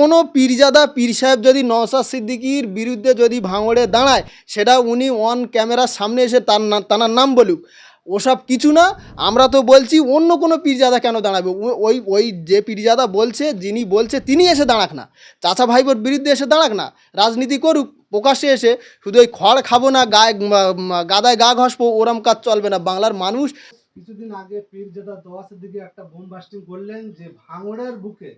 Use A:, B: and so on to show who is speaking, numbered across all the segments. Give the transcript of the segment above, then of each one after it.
A: কোনো পীরজাদা পীর সাহেব যদি নওসাদ সিদ্দিকির বিরুদ্ধে যদি ভাঙড়ে দাঁড়ায় সেটা উনি অন ক্যামেরার সামনে এসে তার না তার নাম বলুক। ওসব কিছু না, আমরা তো বলছি অন্য কোনো পীরজাদা কেন দাঁড়াবে? ওই ওই যে পীরজাদা বলছে, যিনি বলছে, তিনি এসে দাঁড়াক না। চাচা ভাইবোর বিরুদ্ধে এসে দাঁড়াক না। রাজনীতি করুক, প্রকাশ্যে এসে শুধু ওই খড় খাব না, গায়ে গাদায় গা ঘষবো, ওরম কাজ চলবে না। বাংলার মানুষ
B: কিছুদিন আগে পীরজাদা দোয়া সিদ্দিকি একটা বোম বাস্টিং করলেন যে ভাঙড়ের বুকে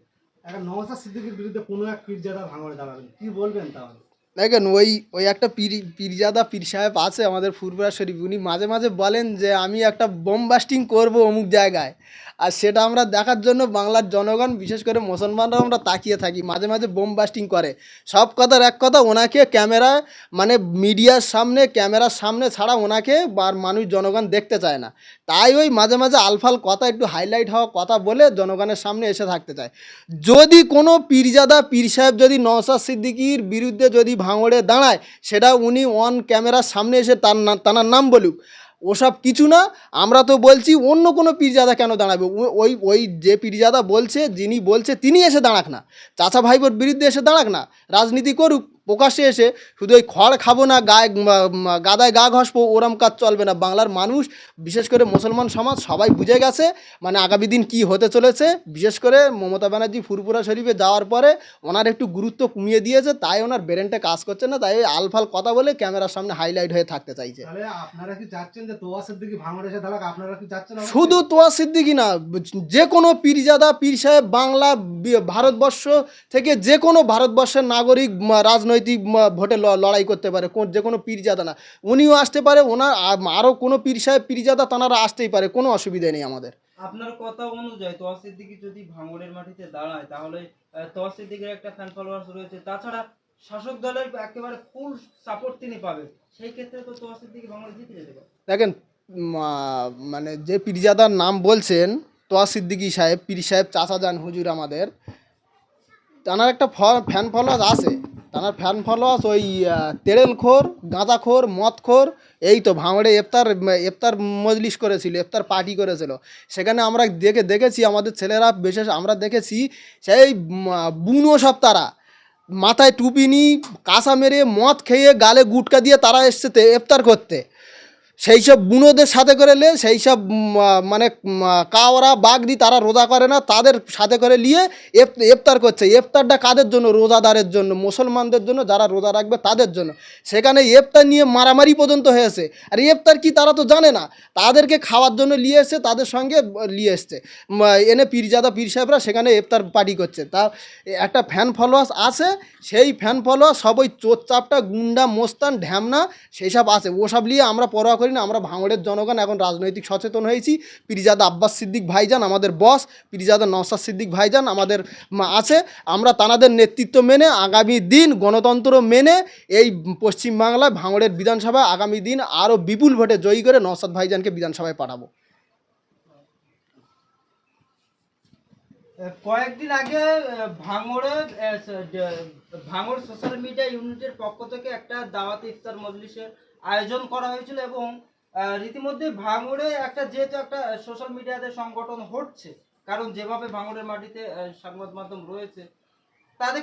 A: দেখেন, ওই ওই একটা পীর, পীরজাদা পীর সাহেব আছে আমাদের ফুরপুরা শরীফ। উনি মাঝে মাঝে বলেন যে, আমি একটা বোম বাস্টিং করব অমুক জায়গায়। আর সেটা আমরা দেখার জন্য বাংলার জনগণ, বিশেষ করে মুসলমানরা আমরা তাকিয়ে থাকি। মাঝে মাঝে বোম বাস্টিং করে। সব কথার এক কথা, ওনাকে ক্যামেরা মানে মিডিয়ার সামনে, ক্যামেরার সামনে ছাড়া ওনাকে আর মানুষ, জনগণ দেখতে চায় না। তাই ওই মাঝে মাঝে আলফাল কথা, একটু হাইলাইট হওয়া কথা বলে জনগণের সামনে এসে থাকতে চায়। যদি কোনো পীরজাদা, পীর সাহেব যদি নওসাদ সিদ্দিকির বিরুদ্ধে যদি ভাঙড়ে দাঁড়ায়, সেটা উনি অন ক্যামেরার সামনে এসে তার তার নাম বলুক। ওসব কিছু না, আমরা তো বলছি অন্য কোনো পিরজাদা কেন দাঁড়াবে? ওই ওই যে পিরজাদা বলছে, যিনি বলছে, তিনি এসে দাঁড়াক না। চাচা ভাইবোর বিরুদ্ধে এসে দাঁড়াক না। রাজনীতি করুক প্রকাশ্যে এসে শুধু ওই খড় খাব না গায়ে গাদায় গা ঘষবো ওরম কাজ চলবে না। বাংলার মানুষ বিশেষ করে মুসলমান সমাজ সবাই বুঝে গেছে মানে আগামী দিন কী হতে চলেছে। বিশেষ করে মমতা ব্যানার্জি ফুরপুরা শরীফে যাওয়ার পরে ওনার একটু গুরুত্ব কমিয়ে দিয়েছে তাই ওনার ব্রেনটা কাজ করছে না তাই আলফাল কথা বলে ক্যামেরার সামনে হাইলাইট হয়ে থাকতে চাইছে? শুধু তোয়া সিদ্দিকি না যে কোনো পীরজাদা পীর সাহেব বাংলা ভারতবর্ষ থেকে যে কোনো ভারতবর্ষের নাগরিক উম, রাজনৈতিক ভোটে লড়াই করতে পারে কোন যে কোনো পীরজাদা না। উনিও আসতে পারে ওনার আরও কোনো পীর সাহেব পীরজাদা তানারা আসতেই পারে কোনো অসুবিধা নেই আমাদের।
C: আপনার কথা অনুযায়ী তোয়া সিদ্দিকি যদি ভাঙড়ের মাটিতে দাঁড়ায় তাহলে তোয়া সিদ্দিকির একটা ফ্যান ফলোয়ার্স রয়েছে। তাছাড়া শাসক দলের একেবারে ফুল সাপোর্ট তিনি পাবেন। সেই ক্ষেত্রে তো তোয়া সিদ্দিকি ভাঙড়ে জিতে যেতে পারে।
A: দেখেন মানে যে পীরজাদার নাম বলছেন তোয়া সিদ্দিকি সাহেব পীর সাহেব চাচা যান হুজুর আমাদের তানার একটা ফ্যান ফলোয়ার্স আছে। তানার ফ্যান ফলোয়ার্স ওই তেড়েলখোর গাঁদাখোর মদখোর, এই তো ভাঙড়ে এফতার এফতার মজলিস করেছিল এফতার পার্টি করেছিল। সেখানে আমরা দেখে, দেখেছি আমাদের ছেলেরা, বিশেষ আমরা দেখেছি সেই বুনো সব তারা। মাথায় টুপি নি কাঁসা মেরে মদ খেয়ে গালে গুটকা দিয়ে তারা এসছে ইফতার করতে। সেই সব বুনোদের সাথে করে লে, সেই সব মানে কাওরা, বাগদি তারা রোজা করে না, তাদের সাথে করে নিয়ে ইফতার করছে। ইফতারটা কাদের জন্য? রোজাদারের জন্য, মুসলমানদের জন্য, যারা রোজা রাখবে তাদের জন্য। সেখানে ইফতার নিয়ে মারামারি পর্যন্ত হয়েছে আর ইফতার কি তারা তো জানে না। তাদেরকে খাওয়ার জন্য নিয়ে এসছে, তাদের সঙ্গে নিয়ে এসছে। এনে পীরজাদা, পীর সাহেবরা সেখানে ইফতার পার্টি করছে। তা, একটা ফ্যান ফলোয়ার্স আছে, সেই ফ্যান ফলোয়ার সব ওই চোরচাপটা গুন্ডা, মোস্তান, ঢ্যামনা, সেই সব আছে। ওসব নিয়ে আমরা পরোয়া করি না আমরা ভাঙড়ের জনগণ এখন রাজনৈতিক সচেতন হয়েছি। পিরিজাদা আব্বাস সিদ্দিক ভাইজান আমাদের বস পিরিজাদা নওসাদ সিদ্দিক ভাইজান আমাদের আছে। আমরা তানাদের নেতৃত্ব মেনে আগামী দিন গণতন্ত্র মেনে এই পশ্চিমবাংলায় ভাঙড়ের বিধানসভা আগামী দিন আরও বিপুল ভোটে জয়ী করে নওসাদ ভাইজানকে বিধানসভায় পাঠাবো।
C: কয়েকদিন আগে আহ, ভাঙড়ে আহ, স- ড- ভাঙড় সোশ্যাল মিডিয়া ইউনিটের পক্ষ থেকে একটা দাওয়াতি ইফতার মজলিসের আয়োজন করা হয়েছিল এবং রীতিমধ্যে ভাঙড়ে একটা যেহেতু একটা সোশ্যাল মিডিয়াতে সংগঠন হচ্ছে, কারণ যেভাবে ভাঙড়ের মাটিতে সংবাদ মাধ্যম রয়েছে, তাদের